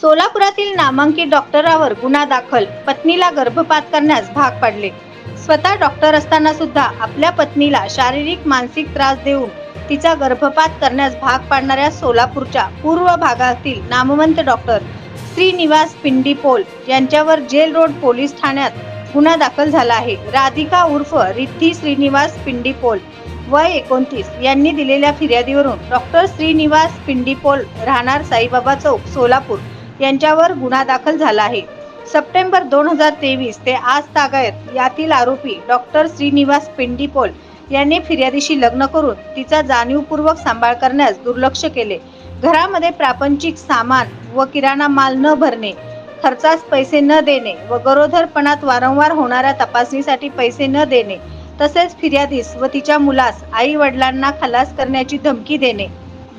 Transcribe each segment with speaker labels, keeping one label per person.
Speaker 1: सोलापुरातील नामांकित डॉक्टरावर गुन्हा दाखल पत्नीला गर्भपात करण्यास भाग पाडले. स्वतः डॉक्टर असताना सुद्धा आपल्या पत्नीला शारीरिक मानसिक त्रास देऊन तिचा गर्भपात करण्यास भाग पाडणाऱ्या सोलापूरच्या पूर्व भागातील नामवंत डॉक्टर श्रीनिवास पिंडीपोल यांच्यावर जेल रोड पोलीस ठाण्यात गुन्हा दाखल झाला आहे. राधिका उर्फ रिद्धी श्रीनिवास पिंडीपोल वय एकोणतीस यांनी दिलेल्या फिर्यादीवरून डॉक्टर श्रीनिवास पिंडीपोल राहणार साईबाबा चौक सोलापूर. यांच्यावर गुन्हा दाखल झाला आहे. सप्टेंबर दोन हजार तेवीस ते आज तागायत यातील आरोपी डॉक्टर श्रीनिवास पिंडीपोल यांनी फिर्यादीशी लग्न करून तिचा जाणीवपूर्वक सांभाळ करण्यास दुर्लक्ष केले. घरामध्ये प्रापंचिक सामान व किराणा माल न भरणे खर्चास पैसे न देणे व गरोदरपणात वारंवार होणाऱ्या तपासणीसाठी पैसे न देणे तसेच फिर्यादीस व तिच्या मुलास आई वडिलांना खलास करण्याची धमकी देणे.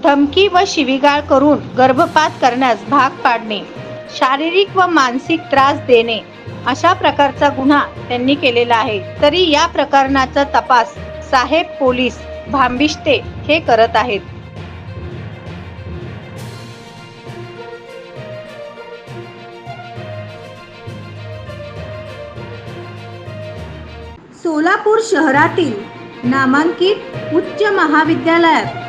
Speaker 1: धमकी व शिवीगाळ करून गर्भपात करण्यास भाग पाडणे शारीरिक व मानसिक त्रास देणे अशा प्रकारचा गुन्हा त्यांनी केलेला आहे. तरी या प्रकरणाचा तपास साहेब पोलीस भांबिष्टे हे करत आहेत. सोलापूर शहरातील नामांकित उच्च महाविद्यालयात